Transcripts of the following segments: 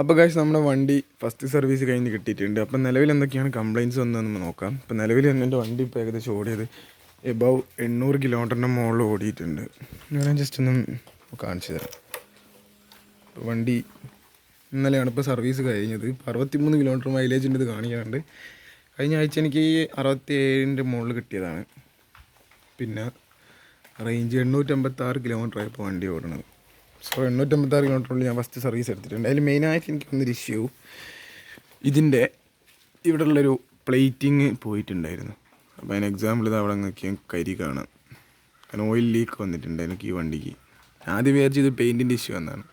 അപ്പോൾ കാശ് നമ്മുടെ വണ്ടി ഫസ്റ്റ് സർവീസ് കഴിഞ്ഞ് കിട്ടിയിട്ടുണ്ട്. അപ്പം നിലവിൽ എന്തൊക്കെയാണ് കംപ്ലയിന്റ്സ് വന്നതെന്ന് നോക്കാം. ഇപ്പം നിലവിൽ എന്റെ വണ്ടി ഇപ്പോൾ ഏകദേശം ഓടിയത് എബവ് എണ്ണൂറ് കിലോമീറ്ററിന്റെ മുകളിൽ ഓടിയിട്ടുണ്ട്. ഞാൻ ജസ്റ്റ് ഒന്ന് കാണിച്ചു തരാം. ഇപ്പോൾ വണ്ടി ഇന്നലെയാണ് ഇപ്പോൾ സർവീസ് കഴിഞ്ഞത്. ഇപ്പോൾ അറുപത്തിമൂന്ന് കിലോമീറ്റർ മൈലേജ് ഇത് കാണിക്കാറുണ്ട്. കഴിഞ്ഞ ആഴ്ച എനിക്ക് അറുപത്തി ഏഴിന്റെ മുകളിൽ കിട്ടിയതാണ്. പിന്നെ റേഞ്ച് എണ്ണൂറ്റമ്പത്താറ് കിലോമീറ്റർ ആയപ്പോൾ വണ്ടി ഓടണത് സോ എണ്ണൂറ്റമ്പത്താറ് കിലോമീറ്ററിൽ ഞാൻ ഫസ്റ്റ് സർവീസ് എടുത്തിട്ടുണ്ട്. അതിൽ മെയിനായിട്ട് എനിക്ക് വന്നൊരു ഇഷ്യൂ ഇതിന്റെ ഇവിടെ ഉള്ളൊരു പ്ലേറ്റിങ് പോയിട്ടുണ്ടായിരുന്നു. അപ്പോൾ അതിന് എക്സാമ്പിൾ ഇത് അവിടെ നോക്കിയാൽ കരി കാണാം. കാരണം ഓയിൽ ലീക്ക് വന്നിട്ടുണ്ട് എനിക്ക് ഈ വണ്ടിക്ക്. ആദ്യം വിചാരിച്ചു ഇത് പെയിന്റിന്റെ ഇഷ്യൂ എന്നാണ്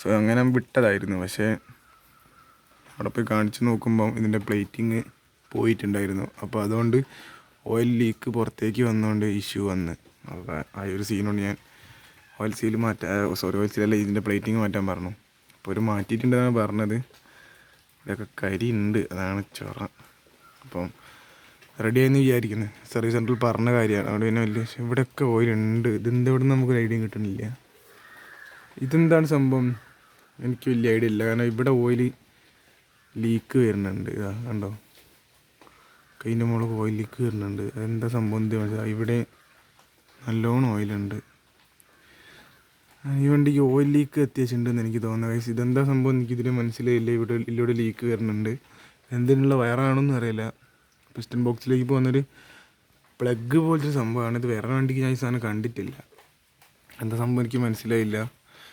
സോ അങ്ങനെ വിട്ടതായിരുന്നു. പക്ഷേ അവിടെ പോയി കാണിച്ചു നോക്കുമ്പം ഇതിന്റെ പ്ലേറ്റിങ് പോയിട്ടുണ്ടായിരുന്നു. അപ്പോൾ അതുകൊണ്ട് ഓയിൽ ലീക്ക് പുറത്തേക്ക് വന്നുകൊണ്ട് ഇഷ്യൂ വന്ന്. അപ്പോൾ ആ ഒരു സീനോട് ഞാൻ ഓയിൽ സീൽ മാറ്റാ സോറി ഓയിൽ സീലല്ല ഇതിന്റെ പ്ലേറ്റിങ് മാറ്റാൻ പറഞ്ഞു. അപ്പോൾ ഒരു മാറ്റിയിട്ടുണ്ടെന്നാണ് പറഞ്ഞത്. ഇവിടെയൊക്കെ കരി ഉണ്ട് അതാണ് ചൊറ. അപ്പം റെഡി ആയെന്ന് വിചാരിക്കുന്നത് സർവീസ് സെന്ററിൽ പറഞ്ഞ കാര്യമാണ്. അവിടെ പിന്നെ വലിയ ഇവിടെയൊക്കെ ഓയിൽ ഉണ്ട്. ഇതെന്താ ഇവിടെ നമുക്ക് ഐഡിയ കിട്ടണില്ല. ഇതെന്താണ് സംഭവം? എനിക്ക് വലിയ ഐഡിയ ഇല്ല. കാരണം ഇവിടെ ഓയിൽ ലീക്ക് വരുന്നുണ്ട്. ഇതാ കണ്ടോ? കൈന്റെ മുകളിൽ ഓയിൽ ലീക്ക് വരുന്നുണ്ട്. അതെന്താ സംഭവം എന്താ ഇവിടെ നല്ലോണം ഓയിലുണ്ട് ഈ ഓയിൽ ലീക്ക് അത്യാവശ്യമുണ്ടെന്ന് എനിക്ക് തോന്നുന്നത് guys. ഇതെന്താ സംഭവം എനിക്ക് എനിക്കിതിൽ മനസ്സിലായില്ല. ഇവിടെ ഇതിലൂടെ ലീക്ക് വരുന്നുണ്ട്. എന്തിനുള്ള വയറാണെന്നും അറിയില്ല. പിസ്റ്റൺ ബോക്സിലേക്ക് പോകുന്നൊരു പ്ലഗ് പോലത്തെ സംഭവമാണ്. ഇത് വേറെ വണ്ടിക്ക് ഞാൻ ഈ സാധനം കണ്ടിട്ടില്ല. എന്താ സംഭവം എനിക്ക് മനസ്സിലായില്ല.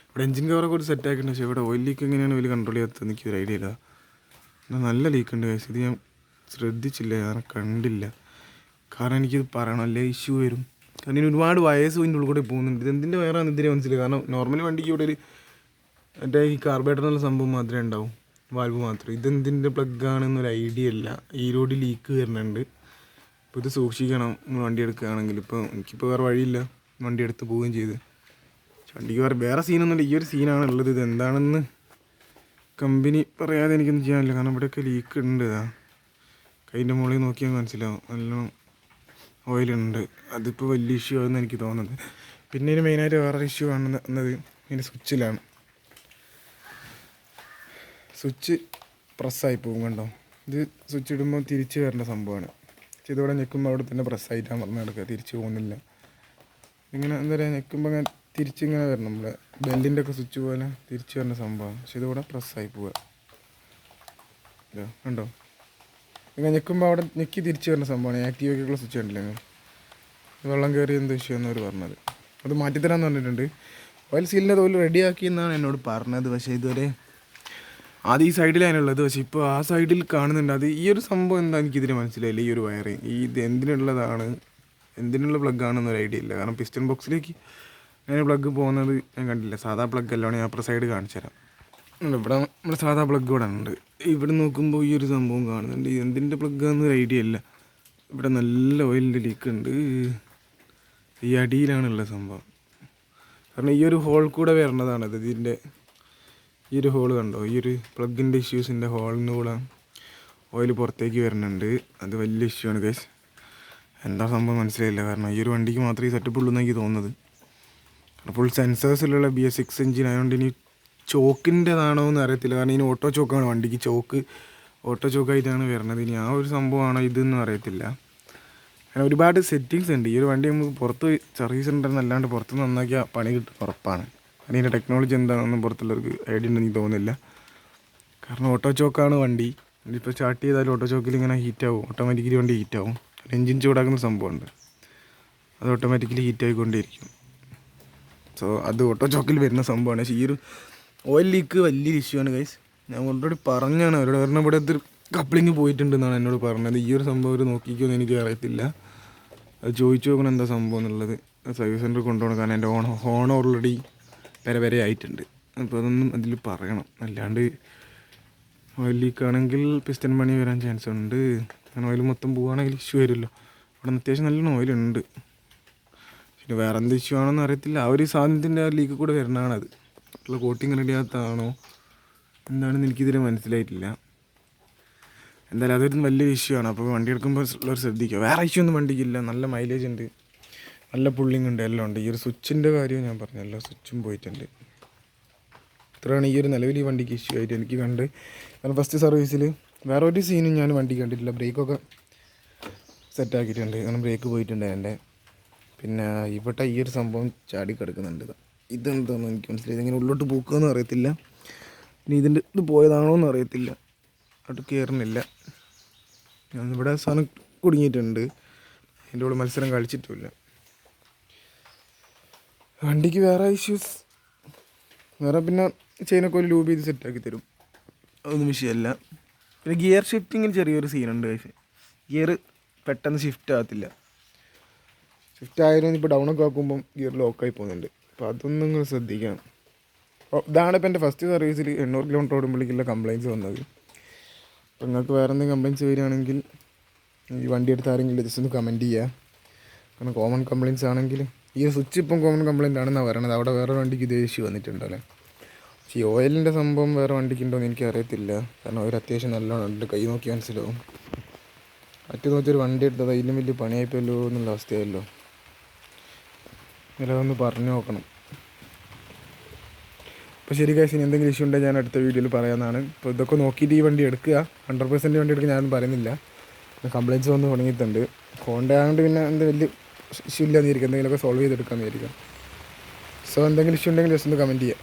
ഇവിടെ എഞ്ചിൻ കവറൊക്കെ ഒരു സെറ്റ് ആക്കിയിട്ടുണ്ട്. പക്ഷേ ഇവിടെ ഓയിൽ ലീക്ക് എങ്ങനെയാണ് വലിയ കൺട്രോൾ ചെയ്യാത്തത് എനിക്ക് ഒരു ഐഡിയ ഇല്ല. നല്ല ലീക്ക് ഉണ്ട് guys. ഇത് ഞാൻ ശ്രദ്ധിച്ചില്ല ഞാൻ കണ്ടില്ല. കാരണം എനിക്കിത് പറയണം അല്ലേ ഇഷ്യൂ വരും. ഇനി ഒരുപാട് വയസ്സ് ഇതിന്റെ ഉള്ളിൽ കൂടെ പോകുന്നുണ്ട്. ഇതെന്തിന്റെ വേറെ ഇതിനെ മനസ്സിലായി. കാരണം നോർമലി വണ്ടിക്ക് ഇവിടെ ഒരു മറ്റേ ഈ കാർബേറ്റർ എന്നുള്ള സംഭവം മാത്രമേ ഉണ്ടാവും. വാൽവ് മാത്രം. ഇതെന്തിന്റെ പ്ലഗ് ആണെന്നൊരു ഐഡിയ ഇല്ല. ഈ റോഡിൽ ലീക്ക് വരുന്നുണ്ട്. അപ്പോൾ ഇത് സൂക്ഷിക്കണം. നിങ്ങൾ വണ്ടി എടുക്കുകയാണെങ്കിൽ ഇപ്പോൾ എനിക്കിപ്പോൾ വേറെ വഴിയില്ല. വണ്ടി എടുത്ത് പോവുകയും ചെയ്ത്. വണ്ടിക്ക് വേറെ വേറെ സീനൊന്നുമില്ല ഈ ഒരു സീനാണ് ഉള്ളത്. ഇത് എന്താണെന്ന് കമ്പനി പറയാതെ എനിക്കൊന്നും ചെയ്യാനില്ല. കാരണം ഇവിടെയൊക്കെ ലീക്ക് ഉണ്ട് ഇതാ. കൈന്റെ മുകളിൽ നോക്കിയാൽ മനസ്സിലാവും. നല്ലോണം ഓയിലുണ്ട്. അതിപ്പോൾ വലിയ ഇഷ്യൂ ആണെന്ന് എനിക്ക് തോന്നുന്നത് പിന്നെ ഇതിന് മെയിനായിട്ട് വേറൊരു ഇഷ്യൂ കാണുന്നത് ഇതിന്റെ സ്വിച്ചിലാണ് സ്വിച്ച് പ്രസ്സായി പോകും കണ്ടോ? ഇത് സ്വിച്ച് ഇടുമ്പോൾ തിരിച്ച് വരേണ്ട സംഭവമാണ്. ഇതോടെ ഞെക്കുമ്പോൾ അവിടെ തന്നെ പ്രസ്സായിട്ടാണ് പറഞ്ഞു നടക്കുക. തിരിച്ച് പോകുന്നില്ല. ഇങ്ങനെ എന്താ പറയുക ഞെക്കുമ്പോൾ ഇങ്ങനെ തിരിച്ചിങ്ങനെ വരണം. നമ്മുടെ ബെല്ലിന്റെ ഒക്കെ സ്വിച്ച് പോലെ തിരിച്ച് വരുന്ന സംഭവമാണ്. പക്ഷെ ഇതോടെ പ്രസ്സായി പോവുക. കണ്ടോ? ഇങ്ങനെ ഞെക്കുമ്പോൾ അവിടെ ഞെക്കി തിരിച്ചു വരുന്ന സംഭവമാണ്. ആക്റ്റീവൊക്കെയുള്ള സ്വിച്ച് ഉണ്ടല്ലോ നിങ്ങൾ? വെള്ളം കയറി എന്ത് വിഷയമെന്ന് എന്നവർ പറഞ്ഞത്. അത് മാറ്റിത്തരാമെന്ന് പറഞ്ഞിട്ടുണ്ട്. ഓയിൽ സീലിന്റെ തോൽ റെഡിയാക്കി എന്നാണ് എന്നോട് പറഞ്ഞത്. പക്ഷേ ഇതുവരെ ആദ്യം ഈ സൈഡിലാണുള്ളത് പക്ഷേ ഇപ്പോൾ ആ സൈഡിൽ കാണുന്നുണ്ട്. അത് ഈ ഒരു സംഭവം എന്താ എനിക്കിതിന് മനസ്സിലായില്ല ഈ ഒരു വയറിങ് ഈ ഇത് എന്തിനുള്ളതാണ്? എന്തിനുള്ള പ്ലഗ് ആണെന്നൊരു ഐഡിയ ഇല്ല. കാരണം പിസ്റ്റൺ ബോക്സിലേക്ക് അങ്ങനെ പ്ലഗ് പോകുന്നത് ഞാൻ കണ്ടില്ല. സാധാ പ്ലഗ് അല്ലാണ് ഞാൻ അപ്പുറ സൈഡ് കാണിച്ചു തരാം. ഇവിടെ നമ്മുടെ സാധാ പ്ലഗ് ഇവിടെ ഉണ്ട്. ഇവിടെ നോക്കുമ്പോൾ ഈ ഒരു സംഭവം കാണുന്നുണ്ട്. എന്തിന്റെ പ്ലഗ് ആണെന്നൊരു ഐഡിയ ഇല്ല. ഇവിടെ നല്ല ഓയിലിന്റെ ലീക്ക് ഉണ്ട്. ഈ അടിയിലാണുള്ള സംഭവം. കാരണം ഈ ഒരു ഹോൾ കൂടെ വരേണ്ടതാണത് ഇത്. ഇതിന്റെ ഈ ഒരു ഹോൾ കണ്ടോ? ഈ ഒരു പ്ലഗിന്റെ ഇഷ്യൂസിന്റെ ഹോളിന് കൂടെ ഓയിൽ പുറത്തേക്ക് വരുന്നുണ്ട്. അത് വലിയ ഇഷ്യൂ ആണ് കേസ് എന്താ സംഭവം മനസ്സിലായില്ല. കാരണം ഈ ഒരു വണ്ടിക്ക് മാത്രമേ ഈ സെറ്റപ്പ് ഉള്ളൂ എന്നെനിക്ക് തോന്നുന്നത്. ഫുൾ സെൻസേഴ്സിലുള്ള ബി എസ് സിക്സ് എഞ്ചിൻ ആയതുകൊണ്ട് ഇനി ചോക്കിന്റെതാണോ എന്ന് അറിയത്തില്ല കാരണം ഇനി ഓട്ടോ ചോക്കാണ് വണ്ടിക്ക് ചോക്ക്. ഓട്ടോ ചോക്കായിട്ടാണ് വരുന്നത്. ഇനി ആ ഒരു സംഭവമാണോ ഇതെന്നും അറിയത്തില്ല. അങ്ങനെ ഒരുപാട് സെറ്റിങ്സ് ഉണ്ട്. ഈ ഒരു വണ്ടി നമുക്ക് പുറത്ത് സർവീസ് സെന്ററിൽ അല്ലാണ്ട് പുറത്ത് നന്നാക്കിയാൽ പണി കിട്ടും ഉറപ്പാണ്. അതിന്റെ ടെക്നോളജി എന്താണെന്നും പുറത്തുള്ളവർക്ക് ഐഡിയ ഉണ്ടെന്ന് തോന്നുന്നില്ല. കാരണം ഓട്ടോ ചോക്കാണ് വണ്ടി. ഇപ്പോൾ സ്റ്റാർട്ട് ചെയ്താൽ ഓട്ടോ ചോക്കിൽ ഇങ്ങനെ ഹീറ്റ് ആവും. ഓട്ടോമാറ്റിക്കലി വണ്ടി ഹീറ്റ് ആവും. എൻജിൻ ചൂടാക്കുന്ന സംഭവമുണ്ട്. അത് ഓട്ടോമാറ്റിക്കലി ഹീറ്റ് ആയിക്കൊണ്ടേയിരിക്കും. സോ അത് ഓട്ടോ ചോക്കിൽ വരുന്ന സംഭവമാണ്. പക്ഷേ ഈ ഒരു ഓയിൽ ലീക്ക് വലിയൊരു ഇഷ്യൂ ആണ് ഗൈസ് ഞാൻ ഓൾറെഡി പറഞ്ഞാണ് അവരോട് കാരണം ഇവിടെ ഒരു കപ്ലിങ് പോയിട്ടുണ്ടെന്നാണ് എന്നോട് പറഞ്ഞത്. ഈ ഒരു സംഭവം അവർ നോക്കിക്കുമെന്ന് എനിക്ക് അറിയത്തില്ല. അത് ചോദിച്ചു നോക്കണം എന്താ സംഭവം എന്നുള്ളത്. സർവീസ് സെന്ററിൽ കൊണ്ടുപോകണം കാരണം എന്റെ ഓൺ ഹോൺ ഓൾറെഡി വരെ വരെ ആയിട്ടുണ്ട്. അപ്പോൾ അതൊന്നും അതിൽ പറയണം. അല്ലാണ്ട് ഓയിൽ ലീക്ക് ആണെങ്കിൽ പിസ്റ്റൻ പണി വരാൻ ചാൻസ് ഉണ്ട്. കാരണം ഓയിൽ മൊത്തം പോവുകയാണെങ്കിൽ ഇഷ്യൂ വരുമല്ലോ. അവിടെ നിന്ന് അത്യാവശ്യം നല്ലോണം ഓയിലുണ്ട് പിന്നെ വേറെ എന്ത് ഇഷ്യൂ ആണെന്ന് അറിയത്തില്ല. ആ ഒരു സാധനത്തിന്റെ ലീക്ക് കൂടെ വരുന്നതാണ് ഉള്ള കോട്ടിങ് റെഡി ആകത്താണോ എന്താണെന്ന് എനിക്കിതിൽ മനസ്സിലായിട്ടില്ല. എന്തായാലും അതൊരു വലിയ ഇഷ്യൂ ആണ്. അപ്പോൾ വണ്ടി എടുക്കുമ്പോൾ ഉള്ളവർ ശ്രദ്ധിക്കുക. വേറെ ഇഷ്യൂ ഒന്നും വണ്ടിക്കില്ല. നല്ല മൈലേജ് ഉണ്ട്. നല്ല പുള്ളിങ് ഉണ്ട്. എല്ലാം ഉണ്ട്. ഈ ഒരു സ്വിച്ചിന്റെ കാര്യവും ഞാൻ പറഞ്ഞു പറഞ്ഞല്ലോ സ്വിച്ചും പോയിട്ടുണ്ട്. ഇത്രയാണ് ഈ ഒരു നിലവിൽ ഈ വണ്ടിക്ക് ഇഷ്യൂ ആയിട്ട് എനിക്ക് കണ്ട്. കാരണം ഫസ്റ്റ് സർവീസിൽ വേറെ ഒരു സീനും ഞാൻ വണ്ടി കണ്ടിട്ടില്ല. ബ്രേക്കൊക്കെ സെറ്റാക്കിയിട്ടുണ്ട് കാരണം ബ്രേക്ക് പോയിട്ടുണ്ട് എന്റെ പിന്നെ ഇവിടെ ഈ ഒരു സംഭവം ചാടി കിടക്കുന്നുണ്ട്. ഇതെന്താണെന്ന് എനിക്ക് മനസ്സിലായി ഇതെങ്ങനെ ഉള്ളോട്ട് പൂക്കുമെന്ന് അറിയത്തില്ല. ഇനി ഇതിന്റെ ഇത് പോയതാണോ എന്ന് അറിയത്തില്ല അത് കയറുന്നില്ല ഇവിടെ സാധനം കുടുങ്ങിയിട്ടുണ്ട്. എന്റെ കൂടെ മത്സരം കളിച്ചിട്ടുമില്ല. വണ്ടിക്ക് വേറെ ഇഷ്യൂസ് വേറെ പിന്നെ ചെയിനൊക്കെ ഒരു ലൂബ് ചെയ്ത് സെറ്റാക്കി തരും. അതൊന്നും വിഷയമല്ല. പിന്നെ ഗിയർ ഷിഫ്റ്റിങ്ങിൽ ചെറിയൊരു സീനുണ്ട് പക്ഷേ ഗിയർ പെട്ടെന്ന് ഷിഫ്റ്റ് ആകത്തില്ല. ഷിഫ്റ്റ് ആയാലും ഇപ്പോൾ ഡൗൺ ഒക്കെ ആക്കുമ്പം ഗിയർ ലോക്കായി പോകുന്നുണ്ട്. അപ്പോൾ അതൊന്നും നിങ്ങൾ ശ്രദ്ധിക്കണം. ഇതാണ് ഇപ്പോൾ എന്റെ ഫസ്റ്റ് സർവീസിൽ എണ്ണൂറ് കിലോമീറ്റർ ഓടുമ്പോഴേക്കുള്ള കംപ്ലയിന്റ്സ് വന്നത്. അപ്പോൾ നിങ്ങൾക്ക് വേറെ എന്തെങ്കിലും കംപ്ലയിന്റ്സ് വരികയാണെങ്കിൽ ഈ വണ്ടി എടുത്ത് ആരെങ്കിലും ജസ്റ്റ് ഒന്ന് കമന്റ് ചെയ്യുക കാരണം കോമൺ കംപ്ലയിന്റ്സ് ആണെങ്കിൽ ഈ സ്വിച്ച് ഇപ്പം കോമൺ കംപ്ലയിന്റ് ആണെന്നാണ് പറയണത്. അവിടെ വേറെ വണ്ടിക്ക് ഇതേ ഇഷ്യൂ വന്നിട്ടുണ്ടല്ലേ പക്ഷേ ഈ ഓയിലിന്റെ സംഭവം വേറെ വണ്ടിക്കുണ്ടോ എന്ന് എനിക്ക് അറിയത്തില്ല. കാരണം അവർ അത്യാവശ്യം നല്ലോണം ഉണ്ട്. കൈ നോക്കി മനസ്സിലാവും. മറ്റു നോക്കിയൊരു വണ്ടി എടുത്തത്. അതിലും വലിയ പണിയായിപ്പോയല്ലോ എന്നുള്ള അവസ്ഥയല്ലോ ഇങ്ങനെ പറഞ്ഞു നോക്കണം. അപ്പോൾ ശരി കാശ് ഇനി എന്തെങ്കിലും ഇഷ്യൂ ഉണ്ടെങ്കിൽ ഞാൻ അടുത്ത വീഡിയോയിൽ പറയാമെന്നാണ് അപ്പോൾ ഇതൊക്കെ നോക്കിയിട്ട് ഈ വണ്ടി എടുക്കുക. ഹൺഡ്രഡ് പെർസെന്റ് വണ്ടി എടുക്കുക ഞാനൊന്നും പറയുന്നില്ല. കംപ്ലയിന്റ്സ് വന്ന് തുടങ്ങിയിട്ടുണ്ട്. ഹോണ്ട ആയതുകൊണ്ട് പിന്നെ എന്ത് വലിയ ഇഷ്യൂ ഇല്ലാന്നിരിക്കും എന്തെങ്കിലുമൊക്കെ സോൾവ് ചെയ്തെടുക്കാമെന്ന് വിചാരിക്കാം. സോ എന്തെങ്കിലും ഇഷ്യൂ ഉണ്ടെങ്കിൽ ജസ്റ്റ് ഒന്ന് കമന്റ് ചെയ്യാം.